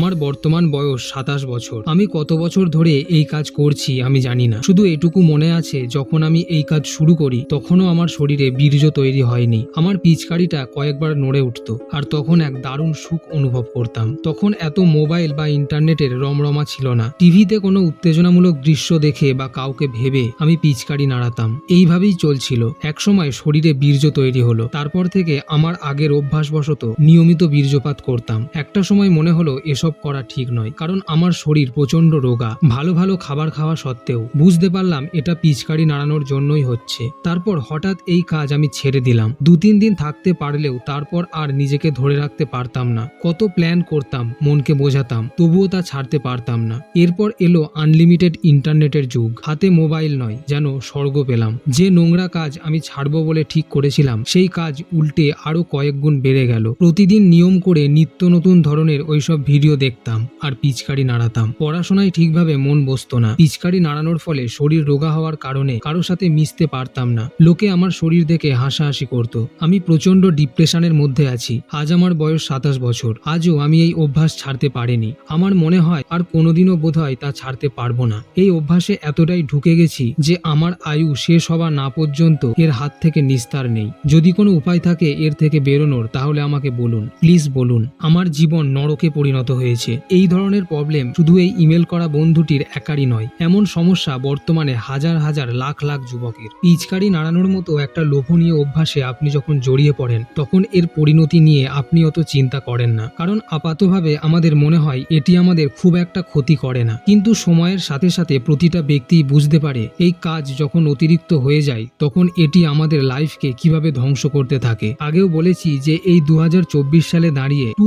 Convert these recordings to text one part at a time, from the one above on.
আমার বর্তমান বয়স সাতাশ বছর। আমি কত বছর ধরে এই কাজ করছি আমি জানি না। শুধু এটুকু মনে আছে, যখন আমি এই কাজ শুরু করি, তখনও আমার শরীরে বীর্য তৈরি হয়নি। আমার পিচকারিটা কয়েকবার নড়ে উঠত, আর তখন এক দারুণ সুখ অনুভব করতাম। তখন এত মোবাইল বা ইন্টারনেটের রমরমা ছিল না। টিভিতে কোনো উত্তেজনামূলক দৃশ্য দেখে বা কাউকে ভেবে আমি পিচকারি নাড়াতাম। এইভাবেই চলছিল। একসময় শরীরে বীর্য তৈরি হলো। তারপর থেকে আমার আগের অভ্যাসবশত নিয়মিত বীর্যপাত করতাম। একটা সময় মনে হলো এসব করা ঠিক নয়। কারণ আমার শরীর প্রচণ্ড রোগা। ভালো ভালো খাবার খাওয়া সত্ত্বেও বুঝতে পারলাম এটা পিচকারি নাড়ানোর জন্যই হচ্ছে। তারপর হঠাৎ এই কাজ আমি ছেড়ে দিলাম। দু তিন দিন থাকতে পারলেও তারপর আর নিজেকে ধরে রাখতে পারতাম না। কত প্ল্যান করতাম, মনকে বোঝাতাম, তবুও তা ছাড়তে পারতাম না। এরপর এলো আনলিমিটেড ইন্টারনেটের যুগ। হাতে মোবাইল নয়, যেন স্বর্গ পেলাম। যে নোংরা কাজ আমি ছাড়ব বলে ঠিক করেছিলাম, সেই কাজ উল্টে আরও কয়েক গুণ বেড়ে গেল। প্রতিদিন নিয়ম করে নিত্য নতুন ধরনের ওইসব ভিডিও দেখতাম আর পিচকারি নাড়াতাম। পড়াশোনায় ঠিকভাবে মন বসতো না। পিচকারি নাড়ানোর ফলে শরীর রোগা হওয়ার কারণে কারোর সাথে মিশতে পারতাম না। লোকে আমার শরীর দেখে হাসাহাসি করত। আমি প্রচণ্ড ডিপ্রেশনের মধ্যে আছি। আজ আমার বয়স সাতাশ বছর। আজও আমি এই অভ্যাস ছাড়তে পারিনি। আমার মনে হয় আর কোনোদিনও বোধ হয় তা ছাড়তে পারব না। এই অভ্যাসে এতটাই ঢুকে গেছি যে আমার আয়ু শেষ হওয়া না পর্যন্ত এর হাত থেকে নিস্তার নেই। যদি কোনো উপায় থাকে এর থেকে বেরোনোর, তাহলে আমাকে বলুন। প্লিজ বলুন। আমার জীবন নরকে পরিণত হয়েছে। এই ধরনের প্রবলেম শুধু এই ইমেল করা বন্ধুটির একারই নয়, এমন সমস্যা বর্তমানে হাজার হাজার লাখ লাখ যুবকের। পিচকারি নাড়ানোর মতো একটা লোভনীয় অভ্যাসে আপনি যখন জড়িয়ে পড়েন, তখন এর পরিণতি নিয়ে আপনি অত চিন্তা করেন না। কারণ আপাতভাবে আমাদের মনে হয়, এটি আমাদের খুব একটা ক্ষতি করে না। কিন্তু সময়ের সাথে সাথে প্রতিটা ব্যক্তি বুঝতে পারে, এই কাজ যখন অতিরিক্ত হয়ে যায়, তখন এটি আমাদের লাইফকে কীভাবে ধ্বংস করতে থাকে। আগেও বলেছি যে, এই দু হাজার চব্বিশ সালে দাঁড়িয়ে টু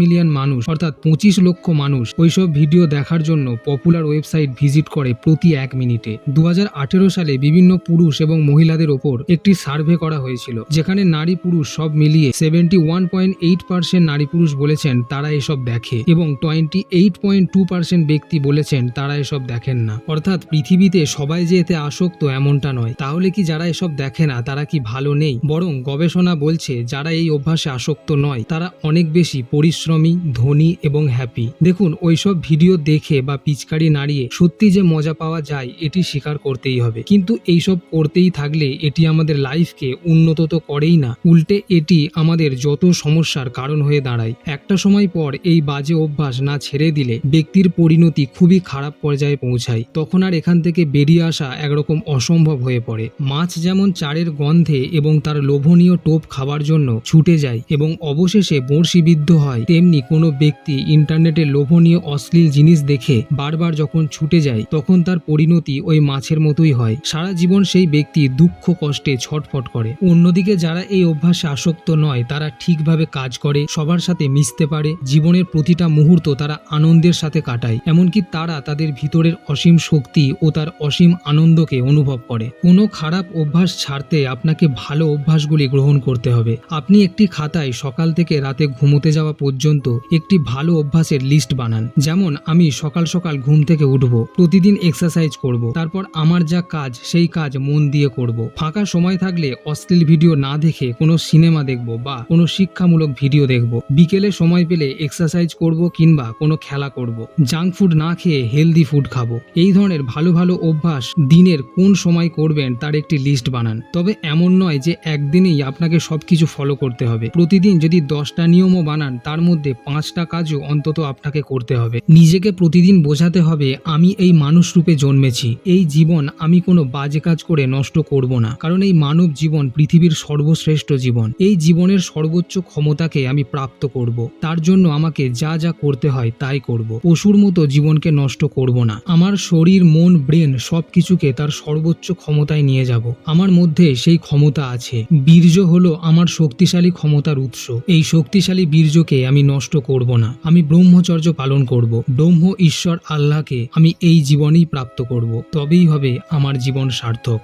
মিলিয়ন মানুষ, অর্থাৎ পঁচিশ লক্ষ মানুষ ওইসব ভিডিও দেখার জন্য পপুলার ওয়েবসাইট ভিজিট করে প্রতি এক মিনিটে। দু হাজার আঠেরো সালে বিভিন্ন পুরুষ এবং মহিলাদের ওপর একটি সার্ভে করা হয়েছিল, যেখানে নারী পুরুষ সব মিলিয়ে seventy one point eight percent নারী পুরুষ বলেছেন তারা এসব দেখে এবং twenty eight point two percent ব্যক্তি বলেছেন তারা এসব দেখেন না। অর্থাৎ পৃথিবীতে সবাই যে এতে আসক্ত এমনটা নয়। তাহলে কি যারা এসব দেখে না, তারা কি ভালো নেই? বরং গবেষণা বলছে, যারা এই অভ্যাসে আসক্ত নয়, তারা অনেক বেশি পরিশ্রমী, ধনী এবং হ্যাপি দেখুন, ওইসব ভিডিও দেখে বা পিচকারি নাড়িয়ে সত্যি যে মজা পাওয়া যায়, এটি স্বীকার করতেই হবে। কিন্তু এইসব করতেই থাকলে এটি আমাদের লাইফকে উন্নত তো করেই না। উল্টে এটি আমাদের যত সমস্যার কারণ হয়ে দাঁড়ায়। একটা সময় পর এই বাজে অভ্যাস না ছেড়ে দিলে ব্যক্তির পরিণতি খুবই খারাপ পর্যায়ে পৌঁছায়। তখন আর এখান থেকে বেরিয়ে আসা একরকম অসম্ভব হয়ে পড়ে। মাছ যেমন চারের গন্ধে এবং তার লোভনীয় টোপ খাবার জন্য ছুটে যায় এবং অবশেষে বড়শিবিদ্ধ হয়, তেমনি কোনো ব্যক্তি ইন্টারনেটে লোভনীয় অশ্লীল জিনিস দেখে বারবার যখন ছুটে যায়, তখন তার পরিণতি ওই মাছের মতোই হয়। সারা জীবন সেই ব্যক্তি দুঃখ, কষ্টে ছটফট করে। অন্যদিকে যারা এই অভ্যাসে আসক্ত নয়, তারা ঠিকভাবে কাজ করে, সবার সাথে মিশতে পারে, জীবনের প্রতিটা মুহূর্ত তারা আনন্দের সাথে কাটায়। এমনকি তারা তাদের ভিতরের অসীম শক্তি ও তার অসীম আনন্দকে অনুভব করে। কোনো খারাপ অভ্যাস ছাড়তে আপনাকে ভালো অভ্যাসগুলি গ্রহণ করতে হবে। আপনি একটি খাতায় সকাল থেকে রাতে ঘুমোতে যাওয়া পর্যন্ত একটি ভালো অভ্যাসের লিস্ট বানান। যেমন, আমি সকাল সকাল ঘুম থেকে উঠব, প্রতিদিন এক্সারসাইজ করব, তারপর আমার যা কাজ, সেই কাজ মন দিয়ে করব। ফাঁকা সময় থাকলে অশ্লীল ভিডিও না দেখে কোনো সিনেমা দেখব বা কোনো শিক্ষামূলক ভিডিও দেখব। বিকেলে সময় পেলে এক্সারসাইজ করব কিংবা কোনো খেলা করব। জাঙ্ক ফুড না খেয়ে হেলদি ফুড খাব। এই ধরনের ভালো ভালো অভ্যাস দিনের কোন সময় করবেন তার একটি লিস্ট বানান। তবে এমন নয় যে একদিনেই আপনাকে সবকিছু ফলো করতে হবে। প্রতিদিন যদি দশটা নিয়মও বানান, তার মধ্যে পাঁচটা কাজও অন্তত আপনাকে করতে হবে। নিজেকে প্রতিদিন বোঝাতে হবে, আমি এই মানুষ রূপে জন্মেছি। এই জীবন আমি কোনো বাজে কাজ করে নষ্ট করব না। কারণ এই মানব জীবন পৃথিবীর সর্বশ্রেষ্ঠ জীবন। এই জীবনের সর্বোচ্চ ক্ষমতাকে আমি প্রাপ্ত করব। তার জন্য আমাকে যা যা করতে হয় তাই করব। পশুর মতো জীবনকে নষ্ট করব না। আমার শরীর, মন, ব্রেন সব কিছুকে তার সর্বোচ্চ ক্ষমতায় নিয়ে যাব। আমার মধ্যে সেই ক্ষমতা আছে। বীর্য হলো আমার শক্তিশালী ক্ষমতার উৎস। এই শক্তিশালী বীর্যকে আমি নষ্ট করব না। আমি ব্রহ্মচর্য পালন করব। ব্রহ্ম ঈশ্বর আল্লাহকে আমি এই জীবনেই প্রাপ্ত করব। তবেই হবে আমার জীবন সার্থক।